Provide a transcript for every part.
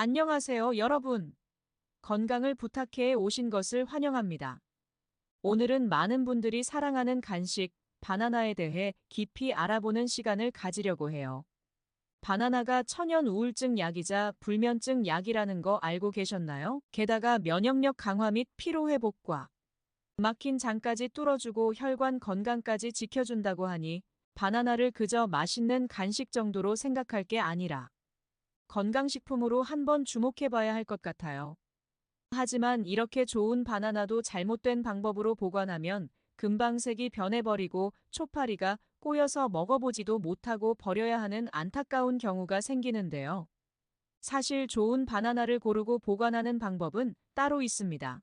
안녕하세요, 여러분. 건강을 부탁해 오신 것을 환영합니다. 오늘은 많은 분들이 사랑하는 간식, 바나나에 대해 깊이 알아보는 시간을 가지려고 해요. 바나나가 천연 우울증 약이자 불면증 약이라는 거 알고 계셨나요? 게다가 면역력 강화 및 피로 회복과 막힌 장까지 뚫어주고 혈관 건강까지 지켜준다고 하니 바나나를 그저 맛있는 간식 정도로 생각할 게 아니라 건강식품으로 한번 주목해봐야 할 것 같아요. 하지만 이렇게 좋은 바나나도 잘못된 방법으로 보관하면 금방 색이 변해버리고 초파리가 꼬여서 먹어보지도 못하고 버려야 하는 안타까운 경우가 생기는데요. 사실 좋은 바나나를 고르고 보관하는 방법은 따로 있습니다.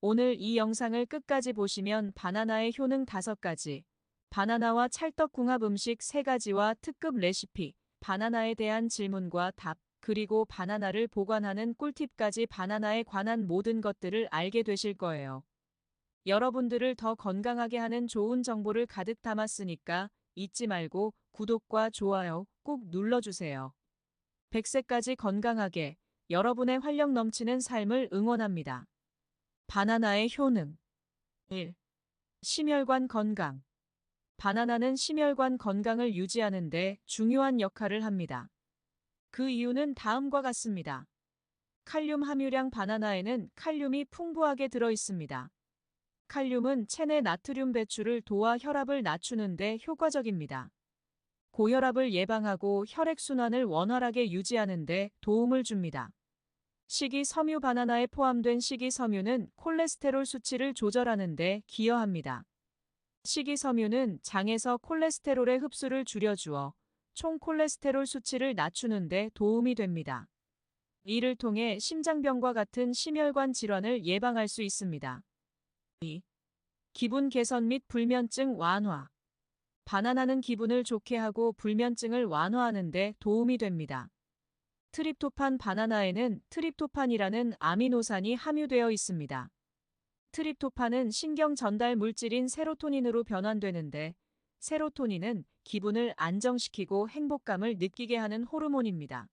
오늘 이 영상을 끝까지 보시면 바나나의 효능 5가지, 바나나와 찰떡궁합 음식 3가지와 특급 레시피, 바나나에 대한 질문과 답, 그리고 바나나를 보관하는 꿀팁까지 바나나에 관한 모든 것들을 알게 되실 거예요. 여러분들을 더 건강하게 하는 좋은 정보를 가득 담았으니까 잊지 말고 구독과 좋아요 꼭 눌러주세요. 100세까지 건강하게 여러분의 활력 넘치는 삶을 응원합니다. 바나나의 효능 1. 심혈관 건강 바나나는 심혈관 건강을 유지하는 데 중요한 역할을 합니다. 그 이유는 다음과 같습니다. 칼륨 함유량 바나나에는 칼륨이 풍부하게 들어 있습니다. 칼륨은 체내 나트륨 배출을 도와 혈압을 낮추는 데 효과적입니다. 고혈압을 예방하고 혈액순환을 원활하게 유지하는 데 도움을 줍니다. 식이섬유 바나나에 포함된 식이섬유는 콜레스테롤 수치를 조절하는 데 기여합니다. 식이섬유는 장에서 콜레스테롤의 흡수를 줄여주어 총 콜레스테롤 수치를 낮추는 데 도움이 됩니다. 이를 통해 심장병과 같은 심혈관 질환을 예방할 수 있습니다. 2. 기분 개선 및 불면증 완화. 바나나는 기분을 좋게 하고 불면증을 완화하는 데 도움이 됩니다. 트립토판 바나나에는 트립토판이라는 아미노산이 함유되어 있습니다. 트립토판은 신경 전달 물질인 세로토닌으로 변환되는데 세로토닌은 기분을 안정시키고 행복감을 느끼게 하는 호르몬입니다.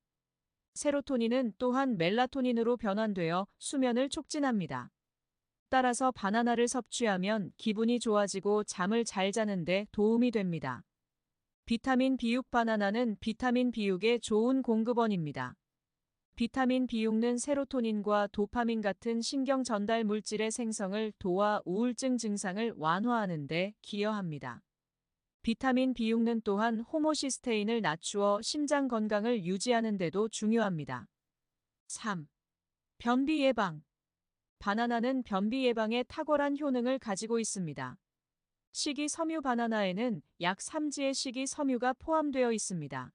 세로토닌은 또한 멜라토닌으로 변환되어 수면을 촉진합니다. 따라서 바나나를 섭취하면 기분이 좋아지고 잠을 잘 자는데 도움이 됩니다. 비타민 B6 바나나는 비타민 B6의 좋은 공급원입니다. 비타민 B6는 세로토닌과 도파민 같은 신경 전달 물질의 생성을 도와 우울증 증상을 완화하는 데 기여합니다. 비타민 B6는 또한 호모시스테인을 낮추어 심장 건강을 유지하는 데도 중요합니다. 3. 변비 예방 바나나는 변비 예방에 탁월한 효능을 가지고 있습니다. 식이 섬유 바나나에는 약 3지의 식이 섬유가 포함되어 있습니다.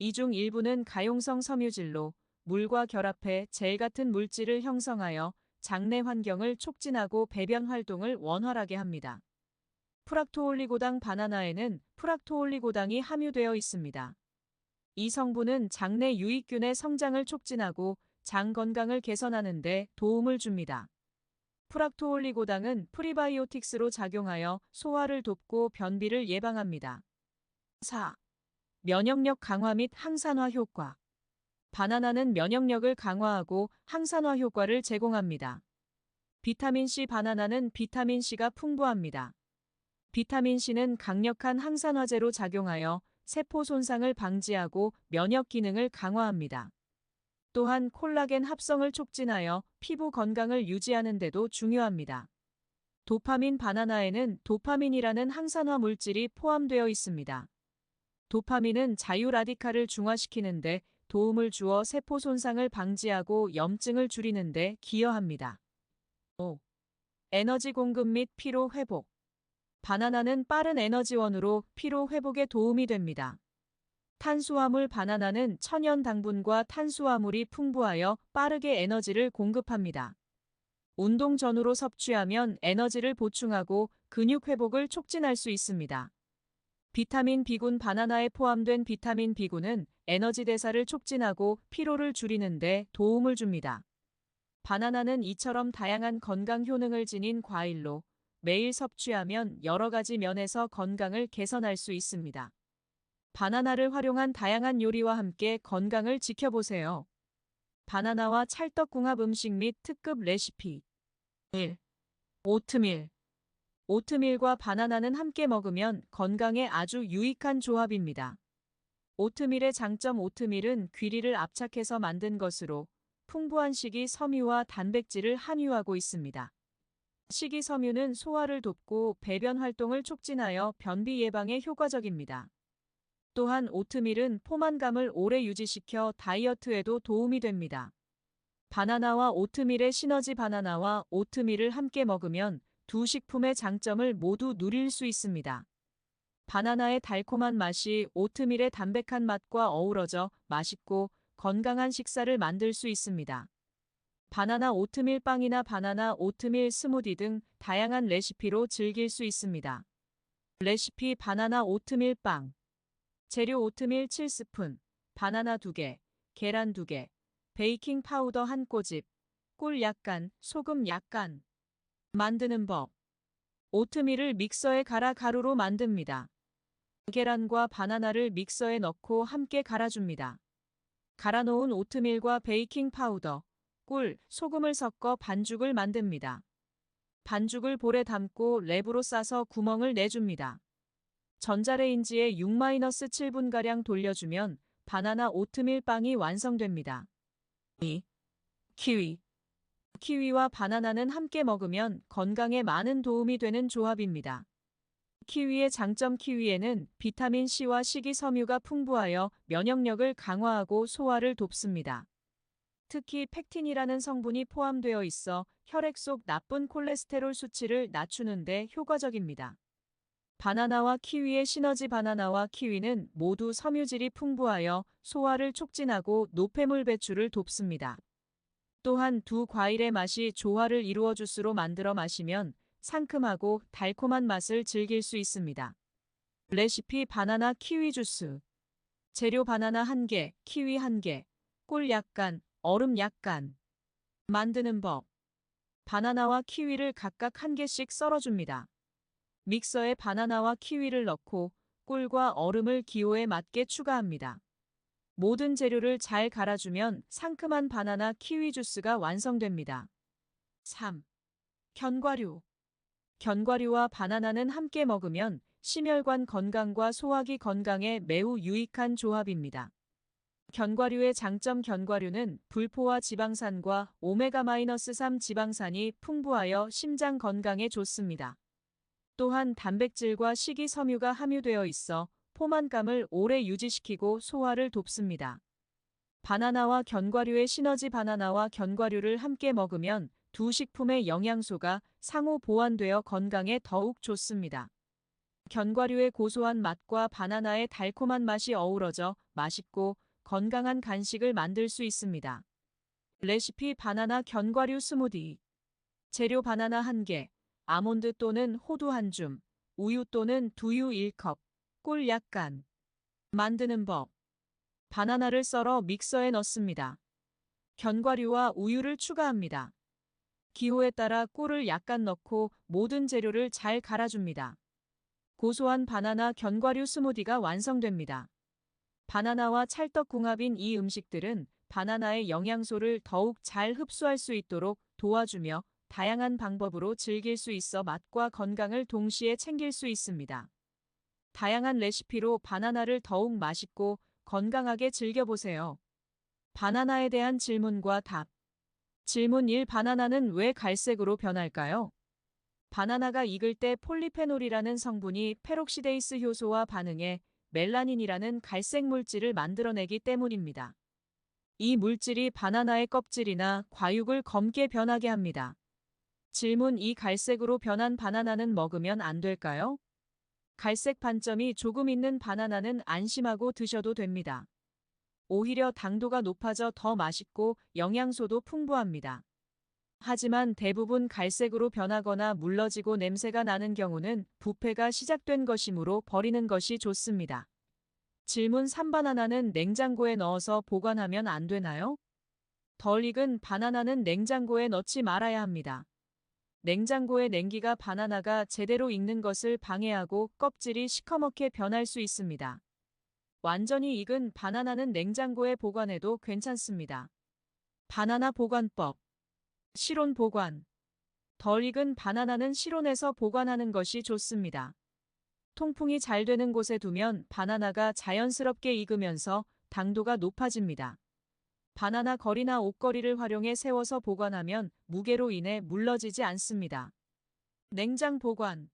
이 중 일부는 가용성 섬유질로 물과 결합해 젤 같은 물질을 형성하여 장내 환경을 촉진하고 배변 활동을 원활하게 합니다. 프락토올리고당 바나나에는 프락토올리고당이 함유되어 있습니다. 이 성분은 장내 유익균의 성장을 촉진하고 장 건강을 개선하는 데 도움을 줍니다. 프락토올리고당은 프리바이오틱스로 작용하여 소화를 돕고 변비를 예방합니다. 4. 면역력 강화 및 항산화 효과 바나나는 면역력을 강화하고 항산화 효과를 제공합니다. 비타민C 바나나는 비타민C가 풍부합니다. 비타민C는 강력한 항산화제로 작용하여 세포 손상을 방지하고 면역 기능을 강화합니다. 또한 콜라겐 합성을 촉진하여 피부 건강을 유지하는 데도 중요합니다. 도파민 바나나에는 도파민이라는 항산화 물질이 포함되어 있습니다. 도파민은 자유 라디칼을 중화시키는데 도움을 주어 세포 손상을 방지하고 염증을 줄이는 데 기여합니다. 5. 에너지 공급 및 피로 회복 바나나는 빠른 에너지원으로 피로 회복에 도움이 됩니다. 탄수화물 바나나는 천연 당분과 탄수화물이 풍부하여 빠르게 에너지를 공급합니다. 운동 전후로 섭취하면 에너지를 보충하고 근육 회복을 촉진할 수 있습니다. 비타민 B군 바나나에 포함된 비타민 B군은 에너지 대사를 촉진하고 피로를 줄이는 데 도움을 줍니다. 바나나는 이처럼 다양한 건강 효능을 지닌 과일로 매일 섭취하면 여러 가지 면에서 건강을 개선할 수 있습니다. 바나나를 활용한 다양한 요리와 함께 건강을 지켜보세요. 바나나와 찰떡궁합 음식 및 특급 레시피 1. 오트밀 오트밀과 바나나는 함께 먹으면 건강에 아주 유익한 조합입니다. 오트밀의 장점 오트밀은 귀리를 압착해서 만든 것으로 풍부한 식이 섬유와 단백질을 함유하고 있습니다. 식이섬유는 소화를 돕고 배변 활동을 촉진하여 변비 예방에 효과적입니다. 또한 오트밀은 포만감을 오래 유지시켜 다이어트에도 도움이 됩니다. 바나나와 오트밀의 시너지 바나나와 오트밀을 함께 먹으면 두 식품의 장점을 모두 누릴 수 있습니다. 바나나의 달콤한 맛이 오트밀의 담백한 맛과 어우러져 맛있고 건강한 식사를 만들 수 있습니다. 바나나 오트밀 빵이나 바나나 오트밀 스무디 등 다양한 레시피로 즐길 수 있습니다. 레시피 바나나 오트밀 빵 재료 오트밀 7스푼, 바나나 2개, 계란 2개, 베이킹 파우더 한 꼬집, 꿀 약간, 소금 약간. 만드는 법. 오트밀을 믹서에 갈아 가루로 만듭니다. 계란과 바나나를 믹서에 넣고 함께 갈아줍니다. 갈아놓은 오트밀과 베이킹 파우더, 꿀, 소금을 섞어 반죽을 만듭니다. 반죽을 볼에 담고 랩으로 싸서 구멍을 내줍니다. 전자레인지에 6-7분가량 돌려주면 바나나 오트밀 빵이 완성됩니다. 2. 키위 키위와 바나나는 함께 먹으면 건강에 많은 도움이 되는 조합입니다. 키위의 장점 키위에는 비타민C와 식이섬유가 풍부하여 면역력을 강화하고 소화를 돕습니다. 특히 팩틴이라는 성분이 포함되어 있어 혈액 속 나쁜 콜레스테롤 수치를 낮추는 데 효과적입니다. 바나나와 키위의 시너지 바나나와 키위는 모두 섬유질이 풍부하여 소화를 촉진하고 노폐물 배출을 돕습니다. 또한 두 과일의 맛이 조화를 이루어 주스로 만들어 마시면 상큼하고 달콤한 맛을 즐길 수 있습니다. 레시피 바나나 키위 주스 재료 바나나 1개, 키위 1개, 꿀 약간, 얼음 약간 만드는 법 바나나와 키위를 각각 1개씩 썰어줍니다. 믹서에 바나나와 키위를 넣고 꿀과 얼음을 기호에 맞게 추가합니다. 모든 재료를 잘 갈아주면 상큼한 바나나 키위 주스가 완성됩니다. 3. 견과류 견과류와 바나나는 함께 먹으면 심혈관 건강과 소화기 건강에 매우 유익한 조합입니다. 견과류의 장점 견과류는 불포화 지방산과 오메가-3 지방산이 풍부하여 심장 건강에 좋습니다. 또한 단백질과 식이섬유가 함유되어 있어 포만감을 오래 유지시키고 소화를 돕습니다. 바나나와 견과류의 시너지 바나나와 견과류를 함께 먹으면 두 식품의 영양소가 상호 보완되어 건강에 더욱 좋습니다. 견과류의 고소한 맛과 바나나의 달콤한 맛이 어우러져 맛있고 건강한 간식을 만들 수 있습니다. 레시피 바나나 견과류 스무디 재료 바나나 1개, 아몬드 또는 호두 한 줌, 우유 또는 두유 1컵, 꿀 약간. 만드는 법. 바나나를 썰어 믹서에 넣습니다. 견과류와 우유를 추가합니다. 기호에 따라 꿀을 약간 넣고 모든 재료를 잘 갈아줍니다. 고소한 바나나 견과류 스무디가 완성됩니다. 바나나와 찰떡궁합인 이 음식들은 바나나의 영양소를 더욱 잘 흡수할 수 있도록 도와주며 다양한 방법으로 즐길 수 있어 맛과 건강을 동시에 챙길 수 있습니다. 다양한 레시피로 바나나를 더욱 맛있고 건강하게 즐겨보세요. 바나나에 대한 질문과 답. 질문 1. 바나나는 왜 갈색으로 변할까요? 바나나가 익을 때 폴리페놀이라는 성분이 페록시데이스 효소와 반응해 멜라닌이라는 갈색 물질을 만들어내기 때문입니다. 이 물질이 바나나의 껍질이나 과육을 검게 변하게 합니다. 질문 이 갈색으로 변한 바나나는 먹으면 안 될까요? 갈색 반점이 조금 있는 바나나는 안심하고 드셔도 됩니다. 오히려 당도가 높아져 더 맛있고 영양소도 풍부합니다. 하지만 대부분 갈색으로 변하거나 물러지고 냄새가 나는 경우는 부패가 시작된 것이므로 버리는 것이 좋습니다. 질문 3바나나는 냉장고에 넣어서 보관하면 안 되나요? 덜 익은 바나나는 냉장고에 넣지 말아야 합니다. 냉장고의 냉기가 바나나가 제대로 익는 것을 방해하고 껍질이 시커멓게 변할 수 있습니다. 완전히 익은 바나나는 냉장고에 보관해도 괜찮습니다. 바나나 보관법. 실온 보관. 덜 익은 바나나는 실온에서 보관하는 것이 좋습니다. 통풍이 잘 되는 곳에 두면 바나나가 자연스럽게 익으면서 당도가 높아집니다. 바나나 거리나 옷걸이를 활용해 세워서 보관하면 무게로 인해 물러지지 않습니다. 냉장 보관.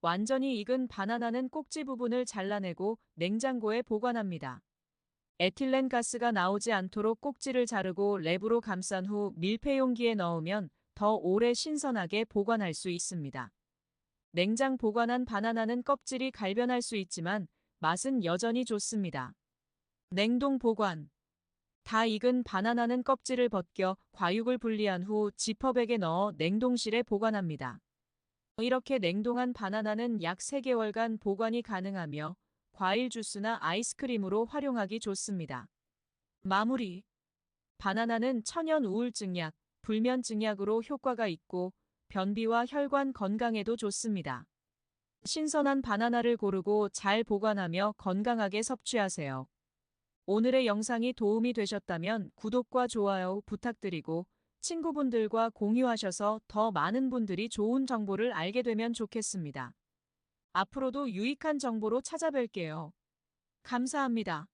완전히 익은 바나나는 꼭지 부분을 잘라내고 냉장고에 보관합니다. 에틸렌 가스가 나오지 않도록 꼭지를 자르고 랩으로 감싼 후 밀폐 용기에 넣으면 더 오래 신선하게 보관할 수 있습니다. 냉장 보관한 바나나는 껍질이 갈변할 수 있지만 맛은 여전히 좋습니다. 냉동 보관. 다 익은 바나나는 껍질을 벗겨 과육을 분리한 후 지퍼백에 넣어 냉동실에 보관합니다. 이렇게 냉동한 바나나는 약 3개월간 보관이 가능하며 과일 주스나 아이스크림으로 활용하기 좋습니다. 마무리. 바나나는 천연 우울증약, 불면증약으로 효과가 있고 변비와 혈관 건강에도 좋습니다. 신선한 바나나를 고르고 잘 보관하며 건강하게 섭취하세요. 오늘의 영상이 도움이 되셨다면 구독과 좋아요 부탁드리고 친구분들과 공유하셔서 더 많은 분들이 좋은 정보를 알게 되면 좋겠습니다. 앞으로도 유익한 정보로 찾아뵐게요. 감사합니다.